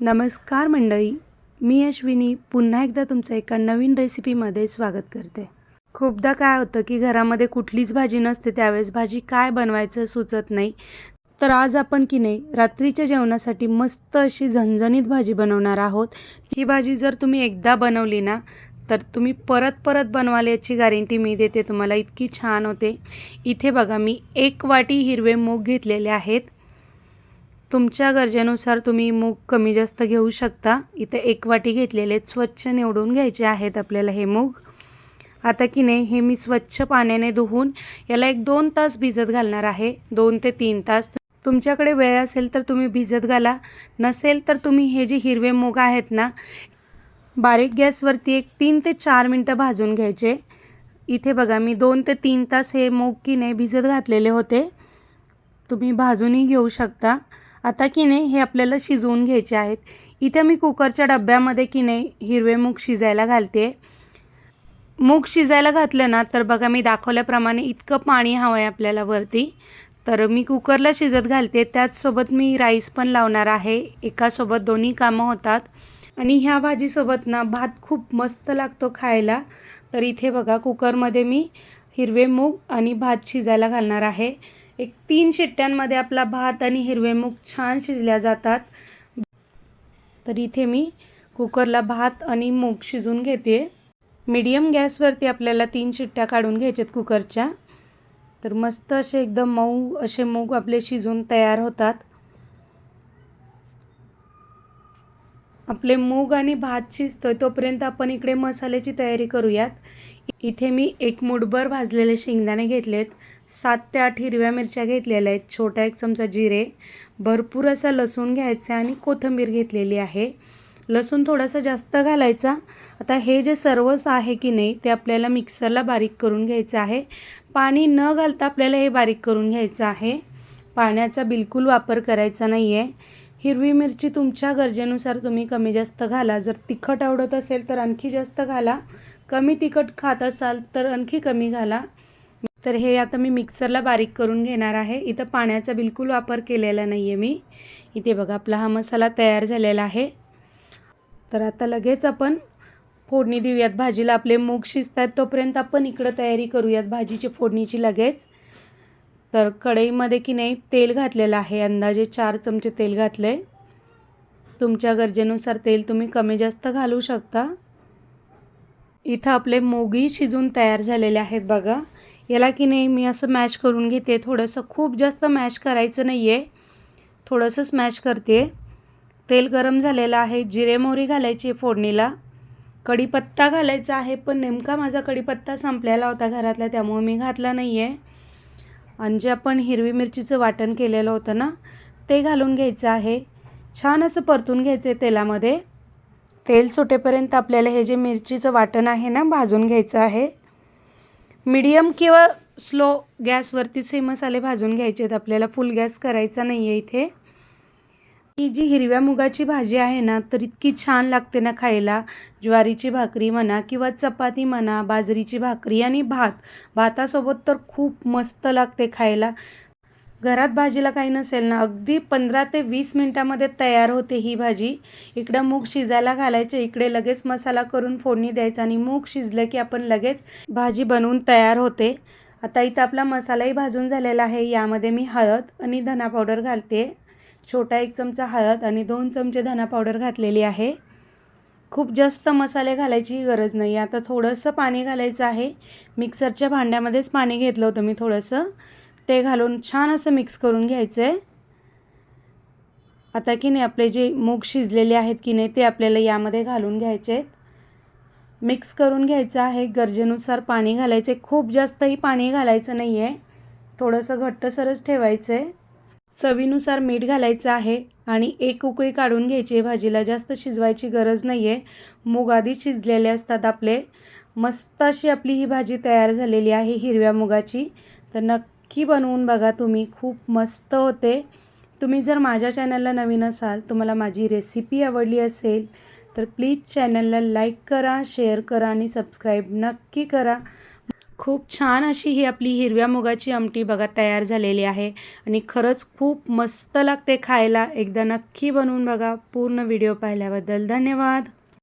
नमस्कार मंडळी मी अश्विनी पुन्हा एकदा तुमचं एका नवीन रेसिपीमध्ये स्वागत करते. खूपदा काय होतं की घरामध्ये कुठलीच भाजी नसते त्यावेळेस भाजी काय बनवायचं सुचत नाही. तर आज आपण की नाही रात्रीच्या जेवणासाठी मस्त अशी झणझणीत भाजी बनवणार आहोत. ही भाजी जर तुम्ही एकदा बनवली ना तर तुम्ही परत परत बनवाल याची गॅरंटी मी देते तुम्हाला इतकी छान होते. इथे बघा मी एक वाटी हिरवे मूग घेतलेले आहेत. तुमच्या गरजेनुसार तुम्ही मूग कमी जास्त घेऊ शकता. इथे एक वाटी घेतलेले आहेत. स्वच्छ निवडून घ्यायचे आहेत आपल्याला हे मूग. आता की नाही हे मी स्वच्छ पाण्याने धुवून याला एक दोन तास भिजत घालणार आहे. दोन ते तीन तास. तुमच्याकडे वेळ असेल तर तुम्ही भिजत घाला. नसेल तर तुम्ही हे जे हिरवे मूग आहेत ना बारीक गॅसवरती एक तीन ते चार मिनटं भाजून घ्यायचे. इथे बघा मी दोन ते तीन तास हे मूग की नाही भिजत घातलेले होते. तुम्ही भाजूनही घेऊ शकता. आता की नाही हे आपल्याला शिजवून घ्यायचे आहेत. इथे मी कुकरच्या डब्यामध्ये की नाही हिरवे मूग शिजायला घालते. मूग शिजायला घातलं ना तर बघा मी दाखवल्याप्रमाणे इतकं पाणी हवं आहे आपल्याला वरती. तर मी कुकरला शिजत घालते. त्याचसोबत मी राईस पण लावणार आहे. एकासोबत दोन्ही कामं होतात. आणि ह्या भाजीसोबत ना भात खूप मस्त लागतो खायला. तर इथे बघा कुकरमध्ये मी हिरवे मूग आणि भात शिजायला घालणार आहे. एक तीन शिट्ट्यांमध्ये आपला भात आणि हिरवे मूग छान शिजल्या जातात. तर इथे मी कुकरला भात आणि मूग शिजून घेते. मीडियम गॅसवरती आपल्याला तीन शिट्ट्या काढून घ्यायच्यात कुकरच्या. तर मस्त असे एकदम मऊ असे मूग आपले शिजून तयार होतात. आपले मूग आणि भात शिजतोय तोपर्यंत आपण इकडे मसाल्याची तयारी करूयात. इथे मी एक मुठभर भाजलेले शेंगदाणे घेतलेत. सात ते आठ हिरव्या मिरच्या घेतलेल्या आहेत छोटा एक चमचा जिरे भरपूर असा लसूण घ्यायचा आणि कोथिंबीर घेतलेली आहे. लसूण थोडासा जास्त घालायचा. आता हे जे सर्वच आहे की नाही ते आपल्याला मिक्सरला बारीक करून घ्यायचं आहे. पाणी न घालता आपल्याला हे बारीक करून घ्यायचं आहे. पाण्याचा बिलकुल वापर करायचा नाही आहे हिरवी मिरची तुमच्या गरजेनुसार तुम्ही कमी जास्त घाला. जर तिखट आवडत असेल तर आणखी जास्त घाला. कमी तिखट खात असाल तर आणखी कमी घाला. तर हे आता मी मिक्सरला बारीक करून घेणार आहे. इथं पाण्याचा बिलकुल वापर केलेला नाही आहे मी. इथे बघा आपला हा मसाला तयार झालेला आहे. तर आता लगेच आपण फोडणी देऊयात. भाजीला आपले मूग शिजतात तोपर्यंत आपण इकडं तयारी करूयात भाजीची फोडणीची लगेच. तर कढईमध्ये की नाही तेल घातलेलं आहे. अंदाजे चार चमचे तेल घातले तुमच्या गरजेनुसार तेल तुम्ही कमी जास्त घालू शकता. इथं आपले मोगी शिजून तयार झालेले आहेत बघा. याला की नाही मी असं मॅश करून घेते. थोडंसं खूप जास्त मॅश करायचं नाही आहे थोडंसं स्मॅश करते. तेल गरम झालेलं आहे. जिरे मोहरी घालायची फोडणीला. कढीपत्ता घालायचा आहे पण नेमका माझा कढीपत्ता संपलेला होता घरातला त्यामुळे मी घातला नाही आहे आणि जे आपण हिरवी मिरचीचं वाटण केलेलं होतं ना ते घालून घ्यायचं आहे. छान असं परतून घ्यायचं आहे तेलामध्ये. तेल सुटेपर्यंत आपल्याला हे जे मिरचीचं वाटण आहे ना भाजून घ्यायचं आहे. मीडियम किंवा स्लो गॅसवरतीच हे मसाले भाजून घ्यायचे आहेत आपल्याला फुल गॅस करायचा नाही आहे इथे. ही जी हिरव्या मुगाची भाजी आहे ना तर इतकी छान लागते ना खायला. ज्वारीची भाकरी म्हणा किंवा चपाती म्हणा बाजरीची भाकरी आणि भात. भातासोबत तर खूप मस्त लागते खायला. घरात भाजीला काही नसेल ना अगदी पंधरा ते वीस मिनटामध्ये तयार होते ही भाजी. इकडं मूग शिजायला घालायचे इकडे लगेच मसाला करून फोडणी द्यायचा आणि मूग शिजलं की आपण लगेच भाजी बनवून तयार होते. आता इथं आपला मसालाही भाजून झालेला आहे यामध्ये मी हळद आणि धना पावडर घालते. छोटा एक चमचा हळद आणि दोन चमचे धना पावडर घातलेली आहे. खूप जास्त मसाले घालायची गरज नाही. आता थोडंसं पाणी घालायचं आहे. मिक्सरच्या भांड्यामध्येच पाणी घेतलं होतं मी थोडंसं. ते घालून छान असं मिक्स करून घ्यायचं आहे आता की नाही आपले जे मूग शिजलेले आहेत की नाही ते आपल्याला यामध्ये घालून घ्यायचे आहेत. मिक्स करून घ्यायचं आहे. गरजेनुसार पाणी घालायचे खूप जास्तही पाणी घालायचं नाही आहे थोडंसं घट्टसरच ठेवायचं आहे चवीनुसार मीठ घालायचं आहे आणि एक उकळी काढून घ्यायची आहे. भाजीला जास्त शिजवायची गरज नाही आहे मूग आधी शिजलेले असतात आपले. मस्त अशी आपली ही भाजी तयार झालेली आहे हिरव्या मुगाची. तर नक्की बनवून बघा तुम्ही. खूप मस्त होते. तुम्ही जर माझ्या चॅनलला नवीन असाल तुम्हाला माझी रेसिपी आवडली असेल तर प्लीज चॅनलला लाईक करा शेअर करा आणि सबस्क्राईब नक्की करा. खूप छान अशी ही आपली हिरव्या मुगाची आमटी बघा तयार झालेली आहे. आणि खरंच खूप मस्त लागते खायला. एकदा नक्की बनवून बघा. पूर्ण व्हिडिओ पाहिल्याबद्दल धन्यवाद.